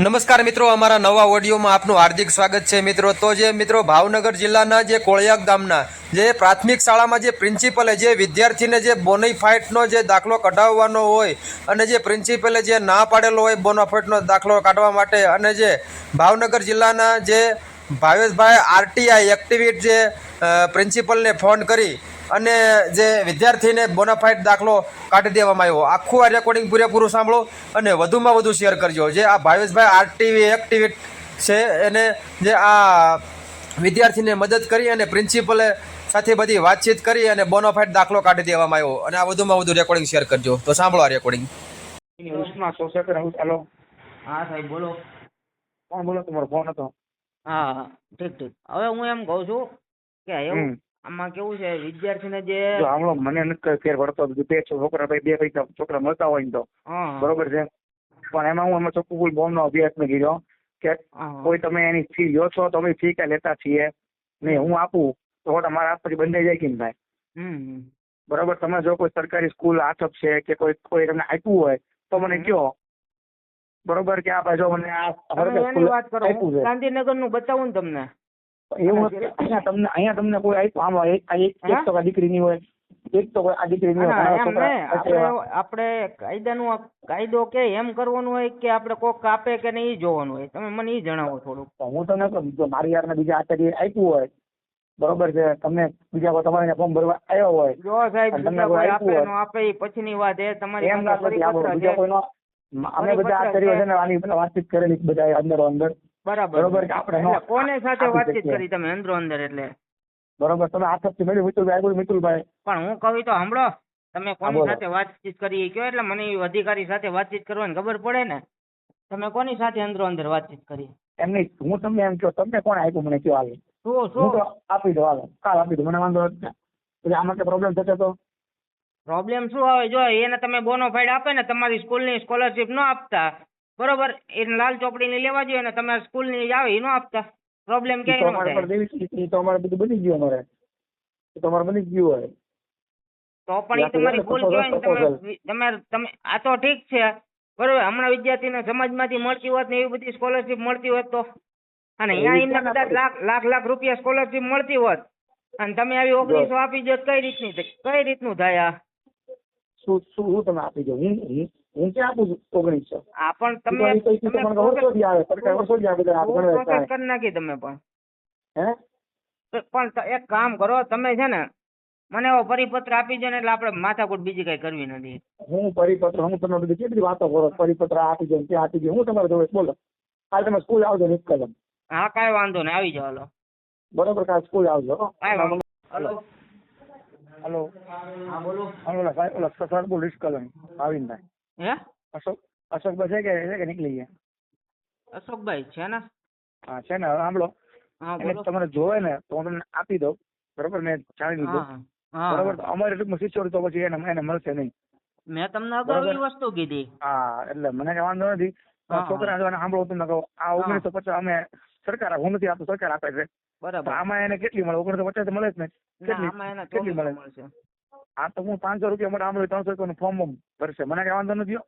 નમસ્કાર મિત્રો, અમારા નવા ઓડિયોમાં આપનું હાર્દિક સ્વાગત છે મિત્રો. તો જે મિત્રો, ભાવનગર જિલ્લાના જે કોળિયાક ગામના જે પ્રાથમિક શાળામાં જે પ્રિન્સિપલે જે વિદ્યાર્થીને જે બોનીફાઇટનો જે દાખલો કઢાવવાનો હોય અને જે પ્રિન્સિપલે જે ના પાડેલો હોય બોનોફાઇટનો દાખલો કાઢવા માટે અને જે ભાવનગર જિલ્લાના જે ભાવેશભાઈ આરટીઆઈ એક્ટિવિટ જે પ્રિન્સિપલને ફોન કરી અને જે વિદ્યાર્થીને બોનાફાઇટ દાખલો કાઢી દેવામાં આવ્યો. આખું આ રેકોર્ડિંગ પૂરેપૂરું સાંભળો અને વધુમાં વધુ શેર કરજો. જે આ ભાવેશભાઈ આરટીવી એક્ટિવિટ છે એને જે આ વિદ્યાર્થીને મદદ કરી અને પ્રિન્સિપલે સાથે બધી વાતચીત કરી અને બોનોફાઇટ દાખલો કાઢી દેવામાં આવ્યો. અને આ વધુમાં વધુ રેકોર્ડિંગ શેર કરજો. તો સાંભળો આ રેકોર્ડિંગ ઉષ્મા શોષક રહું. ચાલો હા સાહેબ બોલો. કોણ બોલો તમારો ફોન હતો. હા હા. ઠીક ઠીક. હવે હું એમ કહું છું કે એવું. આમાં કેવું છે વિદ્યાર્થીને જે જો મને નથી ફેર પડતો બે છોકરા ભાઈ બે પૈસા છોકરા મળતા હોય ને તો. બરોબર છે? પણ એમાં હું એમાં ચોખ્ખું ફૂલ બોમ્બ નો અભ્યાસ મેં કીધો કે કોઈ તમે એની ફી લ્યો છો તો અમે ફી ક્યાં લેતા છીએ. ને હું આપું તો ખોટા મારા હાથ પછી બંધાઈ જાય કે ભાઈ. બરોબર? તમે જો કોઈ સરકારી સ્કૂલ આછપ છે કે કોઈ કોઈ તમને આપ્યું હોય તો મને કયો. બરોબર? કે આ બાજુ મને આ વાત કરો. ગાંધીનગરનું બતાવું ને તમને. એવું નથી અહીંયા તમને અહીંયા તમને કોઈ આપ્યું આમાં એક એક ટકા તો દીકરીની હોય એક તો આ દીકરીની હોય ના, ઘણા એમ છોકરા નહીં. હશે એવા. આપણે કાયદાનું કાયદો કે એમ કરવાનું હોય કે આપણે કોક કાપે કે નહીં જોવાનું હોય તમે મને એ જણાવો થોડુંક હું તમને કહું જો મારી યારને બીજા આચાર્ય આપ્યું હોય બરોબર છે તમને બીજા કોઈ તમારે ફોર્મ ભરવા આવ્યો હોય જો સાહેબ તમને કોઈ આપ્યું આપે પછીની વાત એ તમારી એમ ના બીજા. કોઈનો અમે બધા આચાર્યો. છે ને આની વાતચીત કરેલી બધા અંદર અંદર બરાબર. બરોબર કે આપણે કોને સાથે વાતચીત કરી તમે અંદરો અંદર એટલે? બરોબર તમે આથપથી મેળવી મિતુલભાઈ આવ્યું મિતુલભાઈ. પણ હું કહું તો સાંભળો તમે કોની સાથે વાતચીત કરી કયો? એટલે મને અધિકારી સાથે વાતચીત કરવાની ખબર પડે ને. તમે કોની સાથે અંદરો અંદર વાતચીત કરી? એમ નહીં હું તમને એમ કહું તમને કોણ આપ્યું મને કયો હાલ? શું શું? આપી દો હાલો. કાલ આપી દો મને વાંધો પછી આમાં માટે પ્રોબ્લેમ થશે તો? પ્રોબ્લેમ શું આવે? જો એને તમે બોનોફાઇડ આપે ને તમારી સ્કૂલની સ્કોલરશિપ ન આપતા બરોબર? એને લાલ ચોપડીની લેવા જોઈએ ને તમે સ્કૂલની આવે ન આપતા. પ્રોબ્લેમ કે તો અમારે બધું બની ગયું અમારે. તો અમારે બની ગયું હોય. તો પણ ઈ તમારી ભૂલ કહેવાય ને. તમે આ તો ઠીક છે. બરોબર હમણાં વિદ્યાર્થીને સમાજમાંથી મળતી હોત ને એવી બધી સ્કોલરશીપ મળતી હોત તો. અને અહીંયા એમને કદાચ લાખ લાખ લાખ રૂપિયા સ્કોલરશીપ મળતી હોત. અને તમે આવી ઓગણીસો આપી દો કઈ રીતની કઈ રીતનું થાય આ? શું શું શું તમે આપી દો હું હું હું ક્યાં આપું છું? ઓગણીસો. આ પણ તમે વર્ષોથી આવે. સરકાર વર્ષોથી આવે. કરી નાખી પણ. હે? પણ એક કામ કરો તમે છે ને મને એવો પરિપત્ર આપી દો ને એટલે આપણે માથાકૂટ બીજી કઈ કરવી નથી. હું પરિપત્ર હું તમને બધી કેટલી વાતો કરો પરિપત્ર આપી દો ત્યાં આપી દો હું તમારે જોડે બોલો. કાલે તમે સ્કૂલ આવજો નિષ્કલમ હા કાંઈ વાંધો નહીં આવી જાઓ હાલો. બરોબર કાલે સ્કૂલ આવજો. હલો. હલો. હા બોલો. હલો સાહેબ ઓલા સસાર બોલ નિષ્કલમ આવીનભાઈ હે? અશોક અશોકભાઈ છે કે છે કે નીકળી ગયા? અશોકભાઈ છે ને? હા છે ને હવે સાંભળો. હા તમારે જોવે ને તો હું તમને આપી દઉં. બરોબર મેં જાણી લીધું. બરોબર તો અમારે ટૂંકમાં તો પછી એને એને મળશે નહીં. મેં તમને અગાઉ. વસ્તુ કીધી. હા એટલે મને કઈ વાંધો નથી. છોકરા સાંભળો તમને કહું. આ ઓગણીસો પચાસ અમે સરકાર હું નથી આપતો સરકાર આપે છે. બરાબર. આમાં એને કેટલી મળે? ઓગણીસો પચાસ મળે જ ને. કેટલી? કેટલી મળે? આ તો હું પાંચસો રૂપિયા માટે આમ ત્રણસો રૂપિયાનું ફોર્મ ભરશે. મને કઈ વાંધો નથી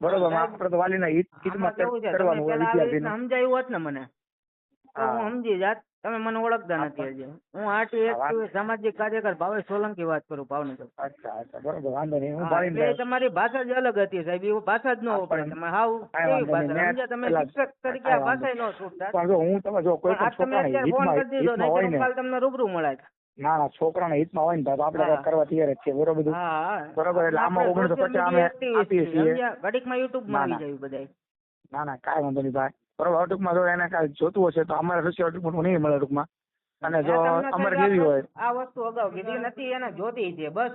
બરોબર આપડે તો વાલીના હિત હિતમાં કરવાનું હોય વિદ્યાર્થીને. સમજાયું હોત ને મને હું સમજી જાત. તમે મને ઓળખતા નથી હજી. હું આઠ એક સામાજિક કાર્યકર ભાવેશ સોલંકી વાત કરું ભાવનગર. અચ્છા અચ્છા બરોબર વાંધો નહીં હું ભાળીને તમારી ભાષા જ અલગ હતી સાહેબ એ ભાષા જ ન વપરાય તમે હાવ કેવી. ભાષા? સમજ્યા તમે શિક્ષક તરીકે આ ભાષા ન છૂટતા. પણ જો હું તમે જો કોઈ પણ ફોન હિતમાં કરી દીધો હોય ને તમને રૂબરૂ મળાય ના ના છોકરાના હિતમાં હોય ને તો આપણે કરવા તૈયાર જ છે બરોબર બધું. બરોબર, એટલે આમાં ઓગણીસો પચાસ અમે આપીએ છીએ. ઘડીકમાં YouTube માં ના, આવી જાય બધાય. ના ના કાંઈ વાંધો નહીં ભાઈ. બરોબર ટૂંકમાં જો એને કાંઈ જોતું હશે તો અમારે રસી ટૂંકમાં નહીં મળે ટૂંકમાં. અને જો અમારે સાહેબ હોય. આ વસ્તુ અગાઉ કીધી નથી એને જોતી છે બસ.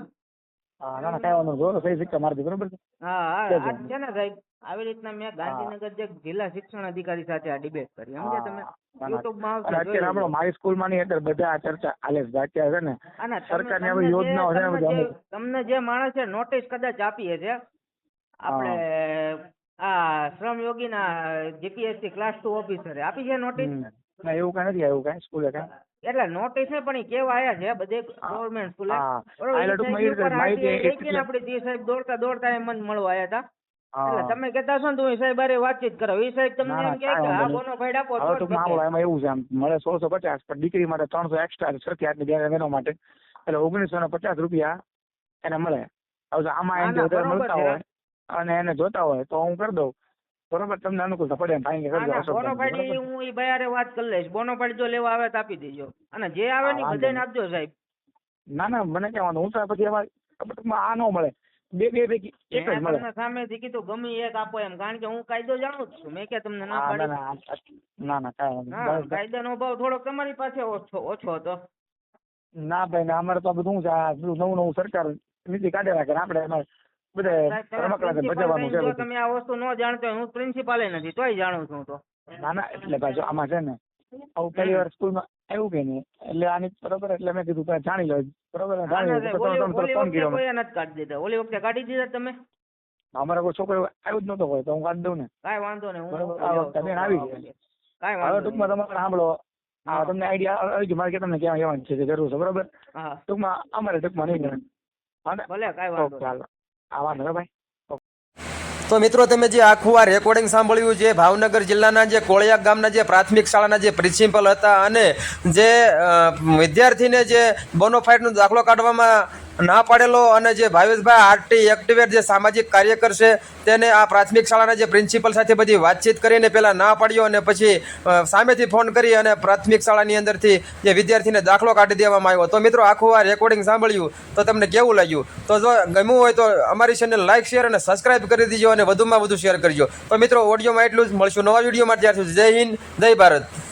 હા ના ના કાંઈ વાંધો જો તો સહી સિક્કા મારી બરોબર હા હા છે ને સાહેબ આવી રીતના મેં ગાંધીનગર જે જિલ્લા શિક્ષણ અધિકારી સાથે આ ડિબેટ કરી. સમજ્યા તમે? હા, ના, ના. માં આવશે આપણો મારી સ્કૂલમાં ની અત્યારે બધા આ ચર્ચા આલે છે છે ને. સરકારની જે- યોજનાઓ છે ને તમને જે- માણસે નોટિસ કદાચ આપીએ છે. આપણે આ શ્રમ યોગીના જીપીએસસી ક્લાસ ટુ ઓફિસરે આપી છે નોટિસ ના એવું કઈ નથી આવ્યું કઈ સ્કૂલે કઈ. એટલે નોટિસ ને પણ કેવા આયા છે બધે ગવર્મેન્ટ સ્કૂલે બરોબર, માહિતી ને એટલે- જી સાહેબ દોડતા દોડતા મને મળવા આયા હતા. એટલે તમે કહેતા છો ને તો સાહેબ અરે વાતચીત કરો. એ સાહેબ તમને એમ કે આ બોનો ફાઇડ આપો હવે તો. આવો એમાં એવું છે આમ મળે સોળસો પચાસ પણ દીકરી માટે ત્રણસો એક્સ્ટ્રા સરખી આટલી બે બહેનો માટે. એટલે ઓગણીસો ને પચાસ રૂપિયા એને મળે. હવે આમાં એમ વધારે મળતા હોય અને એને જોતા હોય તો હું કરી દઉં. બરોબર તમને અનુકૂળ પડે એમ ફાઈન કરજો બરોબર? હું એ બયારે વાત કરી લઈશ. બોનોફાઇડ જો લેવા આવે તો આપી દેજો. અને જે આવે ને બધાને આપજો સાહેબ. ના ના મને કહેવાનું હું તો પછી એમાં આ ન મળે. બે બે ભેગી એક જ મળે. સામેથી કીધું ગમે એક આપો એમ. કારણ કે હું કાયદો જાણું જ છું. મેં કે તમને ના પાડી. ના ના કાંઈ. કાયદાનો ભાવ થોડોક તમારી પાસે ઓછો ઓછો હતો. ના ભાઈ ના અમારે તો બધું છે આ બધું નવું નવું સરકાર નીતિ કાઢે રાખે આપણે એમાં બધે તમે છે આ વસ્તુ ન જાણતો હું પ્રિન્સિપાલે નથી તોય જાણું છું તો. ના ના એટલે પાછું આમાં છે ને આવું પહેલી વાર સ્કૂલમાં આવ્યું કે નહીં? એટલે આની બરોબર એટલે મેં કીધું કે જાણી લો બરોબર? ફોન કર્યો નથી કાઢી દીધા. ઓલી વખતે કાઢી દીધા તમે? અમારે કોઈ છોકરો આવ્યું જ નતો હોય તો હું કાઢી દઉં ને. કાંઈ વાંધો નહીં હું બરોબર, આ વખતે બેન આવી. કાંઈ વાંધો ટૂંકમાં તમારે સાંભળો હા. તમને આઈડિયા આવી ગયો મારે કે તમને ક્યાં જવાનું છે કે જરૂર છે બરોબર? હા. ટૂંકમાં અમારે ટૂંકમાં નહીં ભલે કઈ વાંધો ચાલો હાલો. આ વાંધો ભાઈ. તો મિત્રો, તમે જે આખું આ રેકોર્ડિંગ સાંભળ્યું, જે ભાવનગર જિલ્લાના જે કોળિયા ગામના જે પ્રાથમિક શાળાના જે પ્રિન્સિપલ હતા અને જે વિદ્યાર્થીને જે બોનોફાઇડનો દાખલો કાઢવામાં ના પાડેલો અને જે ભાવેશભાઈ આરટી એક્ટિવેટ જે સામાજિક કાર્યકર છે, તેને આ પ્રાથમિક શાળાના જે પ્રિન્સિપલ સાથે બધી વાતચીત કરીને પહેલાં ના પાડ્યો અને પછી સામેથી ફોન કરી અને પ્રાથમિક શાળાની અંદરથી જે વિદ્યાર્થીને દાખલો કાઢી દેવામાં આવ્યો. તો મિત્રો, આખું આ રેકોર્ડિંગ સાંભળ્યું તો તમને કેવું લાગ્યું? તો જો ગમ્યું હોય તો અમારી ચેનલ લાઇક શેર અને સબસ્ક્રાઇબ કરી દીજો અને વધુમાં વધુ શેર કરજો. તો મિત્રો ઓડિયોમાં એટલું જ. મળશું નવા વિડીયોમાં. ત્યાર સુધી જય હિન્દ, જય ભારત.